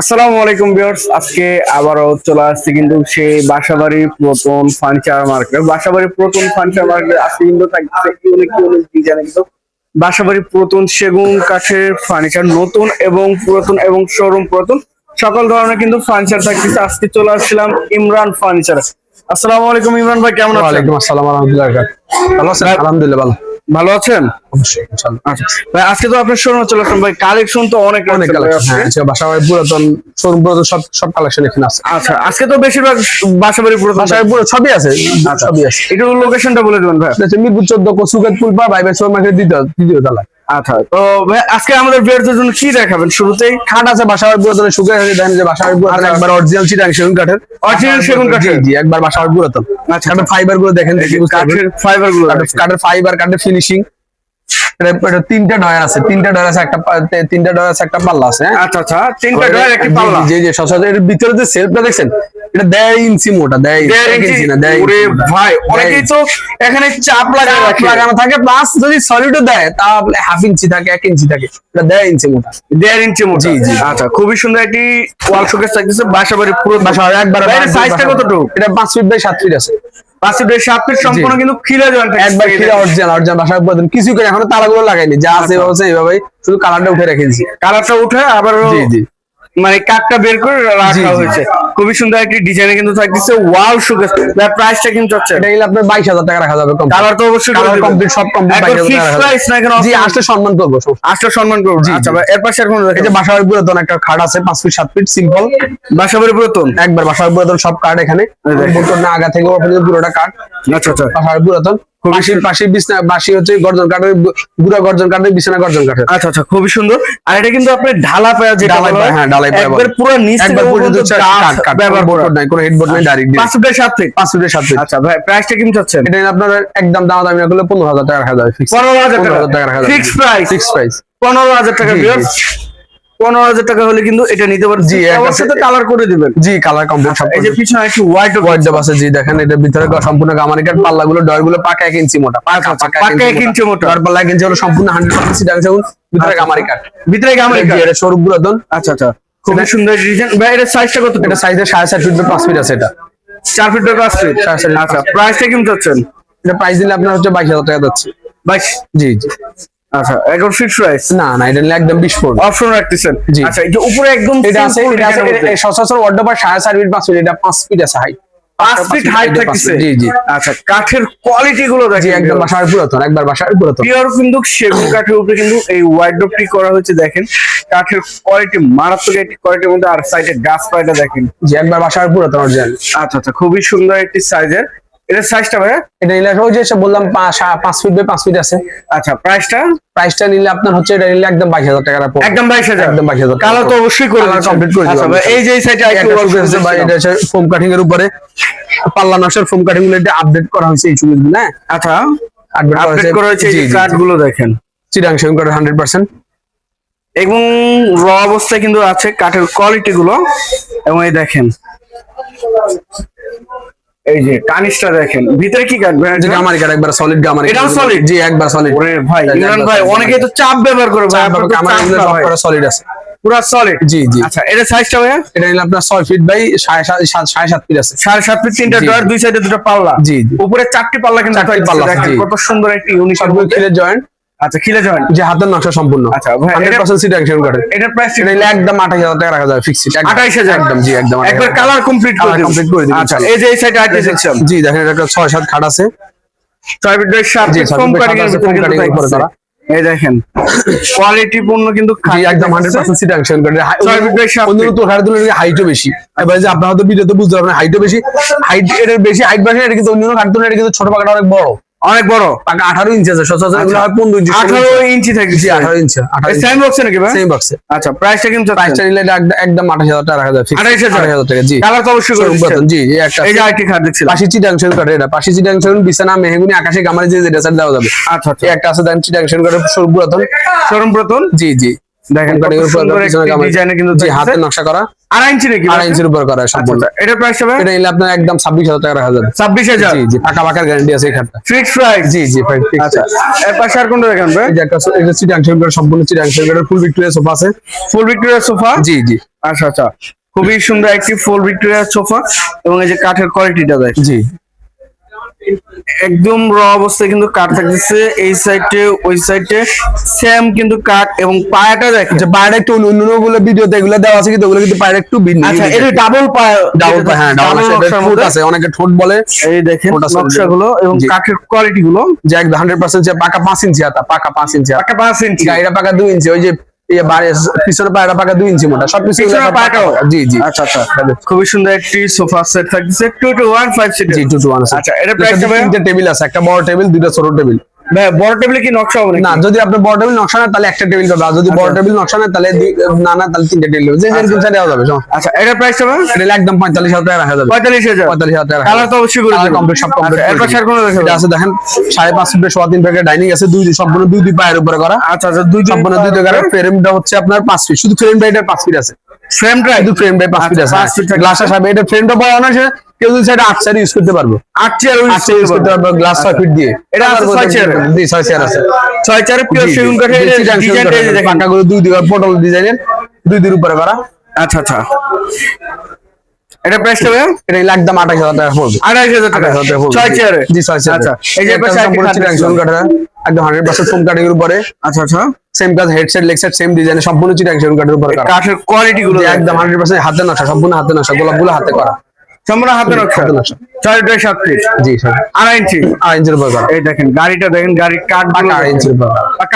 আসসালামু আলাইকুম ভিউয়ার্স, আজকে আবারও চলে আসছে কিন্তু সেই বাসাবাড়ি প্রথম ফার্নিচার মার্কেট বাসাবাড়ি প্রথম ফার্নিচার মার্কেট আজকে কিন্তু থাকছে অনেক অনেক ডিজাইন কিন্তু বাসাবাড়ি প্রথম সেগুন কাঠের ফার্নিচার নতুন এবং পুরাতন এবং শোরুম পুরাতন। সকল ধরনের কিন্তু ফার্নিচার থাকতেছে। আজকে চলে আসছিলাম ইমরান ফার্নিচার আসসালামু আলাইকুম ইমরান ভাই কেমন আছেন? ওয়ালাইকুম আসসালাম ভালো আছেন? আলহামদুলিল্লাহ ভালো। ভালো আছেন? অবশ্যই আচ্ছা ভাই আজকে তো আপনার শোরুমে চলে আসলাম। ভাই কালেকশন তো অনেক অনেক কালেকশন হ্যাঁ। আজকে বাসাবাড়ি পুরাতন শোরুম পুরাতন সব সব কালেকশন এখানে আছে। আচ্ছা আজকে তো বেশিরভাগ বাসাবাড়ি পুরাতন বাসাবাড়ি পুরো সবই আছে আচ্ছা। সবই আছে। একটু লোকেশনটা বলে দেবেন ভাই। এটা হচ্ছে মিরপুর চোদ্দ কসুগাত পুলপা বাইবেল সুপার মার্কেট দ্বিতীয় দ্বিতীয় আচ্ছা তো আজকে আমাদের বিয়ের জন্য কি দেখাবেন শুরুতেই খাট আছে বাসাবাড়ি পুরাতন সুগার আছে দেখেন যে বাসাবাড়ি পুরাতন আচ্ছা। একবার অরিজিনাল চিটাং সেগুন কাঠের অরিজিনাল সেগুন কাঠের? জি একবার বাসাবাড়ি পুরাতন আচ্ছা। কাঠের ফাইবারগুলো দেখেন। কাঠের ফাইবারগুলো কাঠের ফাইবার কাঠের ফিনিশিং এটা এটা তিনটা ডয়ার আছে। তিনটা ডয়ার আছে একটা তিনটা ডয়ার আছে একটা পাল্লা আছে হ্যাঁ? আচ্ছা আচ্ছা তিনটা ডয়ার একটি পাল্লা। জি জি সচরাচর এর ভিতরে যে সেলফটা দেখছেন এটা দেড় ইঞ্চি মোটা দেড় দেড় ইঞ্চি? ইঞ্চি না দেড় ইঞ্চি ভাই অনেকেই তো এখানে চাপ লাগা লাগানো থাকে প্লাস যদি সলিডও দেয় তাহলে হাফ ইঞ্চি থাকে এক ইঞ্চি থাকে এটা দেড় ইঞ্চি মোটা। দেড় ইঞ্চি মোটা। জি, জি। আচ্ছা খুবই সুন্দর একটি ওয়াল শোকেস থাকতেছে বাসাবাড়ি পুরো বাসা একবার সাইজটা কতটুকু? এটা পাঁচ ফিট বাই সাত ফিট আছে। সম্পূর্ণ কিন্তু খিলে জয়েন্ট একবার খিরা অরিজিনাল অরিজিনাল বাসা উৎপাদন কিছু করে এখনও লাগাইনি। যা আছে আচ্ছা। এইভাবে শুধু কালারটা উঠে রেখেছি। কালারটা উঠে আবার মানে কাঠটা বের করে রাখা হয়েছে। খুবই সুন্দর একটি ডিজাইনে কিন্তু থাকতেছে। ওয়াল শোকেস প্রাইসটা কিন্তু হচ্ছে। এটা নিলে আপনার বাইশ হাজার টাকা রাখা যাবে কম কালার তো অবশ্যই কালার কমপ্লিট সব কমপ্লিট একবার fixed price না এখানে জি? আসলে সম্মান করব। আটটা সম্মান করব। আচ্ছা ভাই, এর পাশে আর কোনো এই যে বাসাবাড়ি পুরাতন একটা খাট আছে পাঁচ ফিট সাত ফিট সিম্পল বাসাবাড়ি পুরাতন? একবার বাসাবাড়ি পুরাতন সব কাঠ এখানে। দেখেন। বোতল না আগা থেকে পুরোটা কাঠ আচ্ছা আচ্ছা। বাসাবাড়ি পুরাতন পাশে পাশে বিছনা বাসি হচ্ছে গর্জন কাঠের গুড়া গর্জন কাঠের বিছানা গর্জন কাঠের। আচ্ছা আচ্ছা খুবই সুন্দর। আর এটা কিন্তু ঢালা পায়া যেটা ঢালাই পায়া, হ্যাঁ, ঢালাই পায়া একবার পুরো নিচ একবার পর্যন্ত ব্যবহার বোর্ড নাই কোনো হেডবোর্ড নাই ডাইরেক্ট ফুটের ফিট ফিটের ফিট আচ্ছা ভাই প্রাইসটা কেমন চাচ্ছেন এটা আপনার একদম দাম দামি পনেরো হাজার টাকা রাখা যাবে টাকা টাকা রাখা যাবে ফিক্স প্রাইস ফিক্স প্রাইস পনেরো হাজার টাকা জি, viewers। পনেরো হাজার টাকা হলে কিন্তু এটা নিতে জি, অবশ্যই তো কালার করে দিবেন। জি কালার কমপ্লিট সব এই যে পিছনে একটু হোয়াইট আছে জি দেখেন এটার ভিতরে সম্পূর্ণ গামারি গুলো পাকা এক ইঞ্চি মোটা পাকা পাকা এক ইঞ্চি মোটা। ডয়ার পাল্লা এক ইঞ্চি হলো সম্পূর্ণ হান্ড্রেড পার্সেন্ট ভিতরে আচ্ছা। গামারি কাঠ ভিতরে গামের এটা আচ্ছা আচ্ছা। খুবই সুন্দর ডিজাইন ভাই এর সাইজটা কত? এটা সাইজে সাড়ে চার ফিট পাঁচ ফিট আছে এটা। চার ফিট পাঁচ ফিট আচ্ছা পাঁচ feet। প্রাইসটা কেমন চাচ্ছেন? এটা প্রাইস দিলে আপনার হচ্ছে বাইশ হাজার টাকা যাচ্ছে। বাইশ? জি জি। আচ্ছা একদম ফিক্স প্রাইস না না এটা একদম বিশ পড়বে অপশন রাখতেছেন আচ্ছা এই যে উপরে একদম এটা আছে এটা আছে সচরাচর সাড়ে চার ফিট পাঁচ ফিট এটা পাঁচ ফিট আছে হাইট পাঁচ ফিট হাইট থাকতেছে? জি জি। আচ্ছা কাঠের কোয়ালিটি গুলো দেখেন একদম বাসার পুরাতন একবার বাসার পুরাতন। পিওর কিন্তু সেগুন কাঠের উপরে কিন্তু এই করা হয়েছে দেখেন। কাঠের কোয়ালিটি মারাত্মক একটি কোয়ালিটির মধ্যে আর সাইডে গাছ পায়টা দেখেন। জি একবার বাসার পুরাতন অরিজিনাল আচ্ছা আচ্ছা খুবই সুন্দর একটি সাইজের এটার সাইজটা ভাই এটা নিলে ওই যে বললাম পাঁচ ফিট বাই পাঁচ ফিট আছে। আচ্ছা প্রাইসটা প্রাইসটা নিলে আপনার হচ্ছে এটা নিলে একদম বাইশ হাজার টাকা পড়বে। একদম বাইশ হাজার? একদম 22,000 টাকা। কালার তো অবশ্যই করে complete করে আচ্ছা দিলাম। এই যে সাইডে সুবিধা আছে ভাই, এটা হচ্ছে ফোম কাটিং এর উপরে পাল্লা নকশার ফোম কাটিংগুলো এটা আপডেট করা হয়েছে এই ছবিগুলো হ্যাঁ? আচ্ছা আপডেট করা হয়েছে। এই কাঠগুলো দেখেন। চিরাং কাঠের হান্ড্রেড পার্সেন্ট এবং র অবস্থায় কিন্তু আছে কাঠের কোয়ালিটি গুলো এবং এই দেখেন। এই যে কানিসটা দেখেন ভিতরে কি ভাই? যে গামারি কাঠ একবার সলিড গামারি কাঠ। solid? জি একবার সলিড ওরে ভাই ইমরান ভাই অনেকেই তো চাপ ব্যবহার করে ভাই আপনার তো চাপ না ভাই। সলিড আছে। পুরা সলিড জি জি। আচ্ছা এটা সাইজটা ভাইয়া? এটা নিলে আপনার ছয় ফিট বাই সাড়ে সাত সাত- সাড়ে সাত ফিট আছে। সাড়ে সাত ফিট তিনটা। ডয়ার দুই সাইডে দুটো পাল্লা। জি, জি। উপরে চারটি পাল্লা কিন্তু চারটি পাল্লা কত সুন্দর একটি ইউনিক সবগুলো জয়েন্ট আচ্ছা খিলে জয়েন্ট যে হাতের নকশা সম্পূর্ণ। আচ্ছা, ভাই, হান্ড্রেড এটা- পার্সেন্ট চিরাং সেগুন কাঠের। এটার প্রাইস এটা একদম আঠাশ হাজার টাকা রাখা যাবে ফিক্সড আঠাইশ হাজার। একদম জি একদম একবার কালার কমপ্লিট করে দিন করে আচ্ছা এই যে এই সাইডে সেকশন জি দেখেন এটা একটা ছয় সাত খাট আছে। ছয় ফিট কাটিং এর উপরে। করা। এই দেখেন কোয়ালিটি পূর্ণ কিন্তু একদম হান্ড্রেড থাকছে। পার্সেন্ট চিরাং সেগুন কাঠের ছয় feet অন্য তো হাইটও বেশি। এবার যে আপনার হয়তো ভিডিওতে বুঝতে পারবেন হাইটও বেশি। হাইট এটা বেশি হাইট বেশি এটা কিন্তু অন্য খাটের তুলনায় এটা কিন্তু ছোট পাকাটা অনেক বড়। অনেক বড়। পাকা আঠারো ইঞ্চি আছে সচরাচর এগুলো হয় পনেরো ইঞ্চি আঠারো ইঞ্চি। থাকছে জি আঠারো ইঞ্চি সেম বক্সে নাকি ভাই? সেম বক্সে আচ্ছা প্রাইসটা কিন্তু প্রাইসটা নিলে এটা একদম- আঠাশ হাজার টাকা রাখা যাবে fixed। 28,000 28,000 টাকা জি। কালার তো অবশ্যই করে শোরুম দিচ্ছেন। জি এই একটা এই যে আরেকটি খাট দেখছিলাম। পাশি চিটাং সেগুন কাঠের এটা পাশি চিটাং সেগুন বিছানা মেহগুনি আকাশে গামারি যে যেটা সেটা দেওয়া যাবে। আচ্ছা আচ্ছা। একটা আছে দেন চিটাং সেগুন কাঠের শোরুম পুরাতন। শোরুম প্রতন? জি জি। দেখেন ডিজাইনে কিন্তু হাতে নকশা করা। আড়াই ইঞ্চি নাকি আড়াই ইঞ্চির উপর করা আচ্ছা সম্পূর্ণ। আচ্ছা এটা প্রাইস হবে? এটা নিলে আপনার একদম ছাব্বিশ হাজার টাকা রাখা যাবে। ছাব্বিশ হাজার? জি জি পাকা পাকার গ্যারান্টি আছে এই খাটটা। ফিক্স প্রাইস জি জি আচ্ছা এর পাশে আর কোনটা দেখেন ভাই? এই এটা চিটাং সেগুলো সম্পূর্ণ চিটাং ফুল ভিক্টোরিয়া সোফা আছে। ফুল ভিক্টোরিয়া সোফা জি জি। আচ্ছা আচ্ছা। খুবই সুন্দর একটি ফুল ভিক্টোরিয়া সোফা এবং এই যে কাঠের কোয়ালিটিটা দেখ। জি। একদম র অবস্থায় কিন্তু কাঠ থাকতেছে। এই সাইডে ওই সাইডে সেম কিন্তু কাঠ এবং পায়াটা দেখ যে বাইরে একটু অন্যগুলো ভিডিওতে এগুলো দেওয়া আছে কিন্তু ওগুলো কিন্তু বাইরে একটু ভিন্ন আচ্ছা এটা ডাবল পায়া ডাবল পায়া হ্যাঁ ডাবল ঠোঁট আছে অনেকে ঠোঁট বলে। এই দেখেন ঠোঁট আছে। নকশাগুলো এবং কাঠের কোয়ালিটি গুলো। যে একদম হান্ড্রেড পার্সেন্ট যে পাকা পাঁচ ইঞ্চি হাতা পাকা পাঁচ ইঞ্চি হাতা। একটা পাঁচ ইঞ্চি গাড়িটা পাকা দুই ইঞ্চি ওই যে পায়রা পাকা দুই ইঞ্চি মোটা সব পিছনের? জি জি। আচ্ছা আচ্ছা। খুবই সুন্দর একটি sofa set two two one five seat জি টু টু ওয়ান আচ্ছা, এটার টেবিল আছে একটা বড় টেবিল দুইটা ছোট টেবিল। বড় টেবিলে কি নকশা হবে না যদি আপনি বড় টেবিল নকশা নেন তাহলে একটা টেবিল পাবে আর যদি বড় টেবিল নকশা নেন তাহলে না না তাহলে তিনটে টেবিল হবে যে যেরকম চাই দেওয়া যাবে আচ্ছা এটার প্রাইস হবে এটা একদম টাকা রাখা যাবে। টাকা কালার তো অবশ্যই করে দেবেন। complete, সব আচ্ছা, এর করে পাশে আর কোনো দেখাবো এটা আছে দেখেন সাড়ে পাঁচ ফুটের সোয়া তিন ফিটের ডাইনিং আছে। দুই সম্পূর্ণ দুই দুই পায়ের উপরে করা। আচ্ছা আচ্ছা দুই সম্পূর্ণ দুই দুই করে ফ্রেমটা হচ্ছে আপনার পাঁচ ফিট। শুধু ফ্রেমটা এটা পাঁচ ফিট আছে। ফ্রেমটা শুধু ফ্রেমটাই পাঁচ ফিট আচ্ছা, আছে। পাঁচ feet গ্লাস আসবে এটা ফ্রেমটা বড় না কেউ যদি সেটা আট চার ইউজ করতে পারবে। আট চেয়ার ইউজ করতে পারবে গ্লাস ছয় ফিট দিয়ে। এটা আছে ছয় চেয়ার? জি ছয় চেয়ার আছে। ছয় পিওর। সেগুন কাঠের ডিজাইনটা। দেখেন। পাকাগুলো দুই দিকে পটল ডিজাইনের দুই উপরে করা। আচ্ছা আচ্ছা। এটা প্রাইস হবে? টাকা পড়বে। আড়াইশ হাজার টাকা। আঠাশ হাজার পড়বে। ছয় চেয়ারে জি ছয় চেয়ার আচ্ছা। এই যে পাশে সম্পূর্ণ একদম উপরে। আচ্ছা আচ্ছা। সেম কাজ হেডসেট লেগসেট সেম ডিজাইনে সম্পূর্ণ উপরে কাঠের কোয়ালিটি গুলো একদম হান্ড্রেড পার্সেন্ট হাতে নকশা সম্পূর্ণ নকশা হাতে করা। সম্পূর্ণ হাতে নকশা। ছয় দুই সাত ফিট জি স্যার আড়াই ইঞ্চি। আড়াই ইঞ্চির এই দেখেন গাড়িটা দেখেন গাড়ির কাঠ পাকা আড়াই ইঞ্চির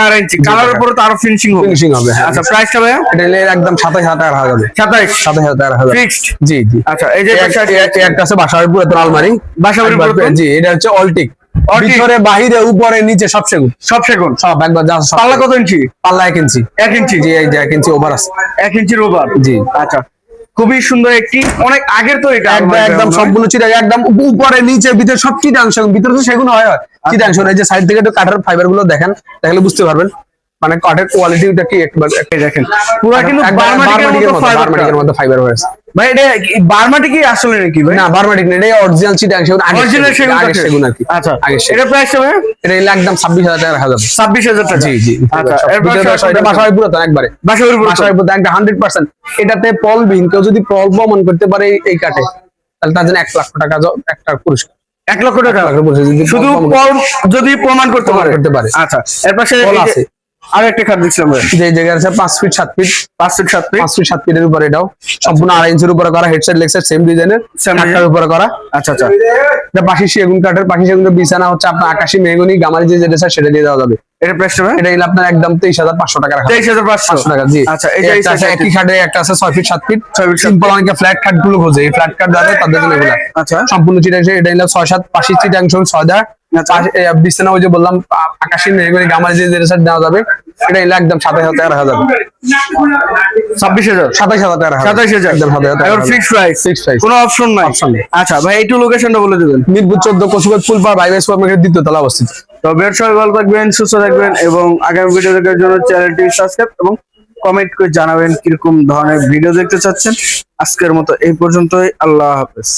আড়াই ইঞ্চি। কালারের উপরে তো আরও ফিনিশিং হবে। ফিনিশিং হবে হ্যাঁ। আচ্ছা প্রাইসটা ভাইয়া? এটা নিলে একদম সাতাশ হাজার টাকা রাখা যাবে সাতাইশ। সাতাশ হাজার টাকা যাবে ফিক্সড জি জি। আচ্ছা এই যে একটা আছে বাসাবাড়ি পুরাতন আলমারি। পুরাতন? জি এটা হচ্ছে অলটিক। ভিতরে বাহিরে উপরে নিচে সব সেগুন। সব সেগুন? সব একবার যা পাল্লা কত ইঞ্চি? পাল্লা এক ইঞ্চি। এক ইঞ্চি? জি এক ইঞ্চি ওভার আছে। এক ইঞ্চির ওভার জি। আচ্ছা। খুবই সুন্দর একটি অনেক আগের তো এটা একদম সবগুলো সম্পূর্ণ চিটাং একদম উপরে নিচে ভিতরে সব চিটাং সেগুন ভিতরে তো সেগুলো হয় হয়। চিটাং সেগুন এই যে সাইড থেকে একটু কাঠের ফাইবারগুলো দেখেন দেখলে বুঝতে পারবেন। মানে কাঠের কোয়ালিটিটা কি একবার দেখেন। পুরো কিন্তু বার্মাটিকের মতো ফাইবার হয়েছে ভাই এটা বার্মাটিকই আসলে নাকি ভাই? না বার্মাটিক না এটা অরিজিনাল চিটাং সেগুন অরিজিনাল সেগুন আগের কাঠের। সেগুন আর কি। আচ্ছা এটা প্রাইস হবে? এটা একদম ছাব্বিশ হাজার টাকা রাখা যাবে ছাব্বিশ হাজার টাকা। জি জি। আচ্ছা এটা বাসাবাড়ি পুরাতন একবারে। বাসাবাড়ি পুরাতন। বাসাবাড়ি পুরাতন একটা হান্ড্রেড পার্সেন্ট এটাতে পল বিন কেউ যদি পল প্রমাণ করতে পারে এই- কাঠে তাহলে তার জন্য এক লাখ টাকা একটা পুরস্কার। এক লক্ষ টাকা। শুধু পল যদি প্রমাণ করতে পারে। করতে পারে। আচ্ছা এর পাশে আছে। আর একটা খাট ভাই যে আছে পাঁচ ফিট সাত ফিট পাঁচ ফিট সাত ফিট পাঁচ ফিট সাত ফিটের উপরে এটাও। সম্পূর্ণ আড়াই ইঞ্চির উপরে করা হেডসেট লেগসেট সেম ডিজাইনের Same উপরে করা। আচ্ছা আচ্ছা। এটা পাখি সেগুন কাঠের পাখি সেগুনের বিছানা হচ্ছে আপনার আকাশি মেহগুনি গামারি যে যেটা সেটা দিয়ে দেওয়া যাবে। এটা প্রাইস হবে এটা নিলে আপনার একদম তেইশ হাজার পাঁচশো টাকা জি। আচ্ছা আছে একই খাটে একটা আছে ছয় ফিট সাত ফিট ছয় ফিট সাত সিম্পল অনেকে ফ্ল্যাট খাটগুলো খোঁজে এই ফ্ল্যাট খাট যাদের তাদের জন্য এগুলা। আচ্ছা। সম্পূর্ণ চিটাংশ এটা পাশি চিটাংশ ছয় আচ্ছা। বিছানা ওই যে বললাম আকাশি মেঘগুলি গামার যে যেটা দেওয়া যাবে এটা নিলে একদম সাতাশ হাজার রাখা যাবে ছাব্বিশ হাজার? সাতাশ হাজার হাজার। একদম হাজার। ফিক্স প্রাইস কোনো অপশন নাই। আচ্ছা ভাই একটু লোকেশনটা বলে দেবেন। মিরপুর চোদ্দ কসুবাদ ফুলপাড় ভাই ভাই সুপার মার্কেট দ্বিতীয় তলা অবস্থিত। তো বের সবাই ভালো থাকবেন সুস্থ থাকবেন এবং আগামী ভিডিও দেখার জন্য চ্যানেলটি সাবস্ক্রাইব এবং কমেন্ট করে জানাবেন কীরকম ধরনের ভিডিও দেখতে চাচ্ছেন। আজকের মতো এই পর্যন্তই আল্লাহ হাফেজ।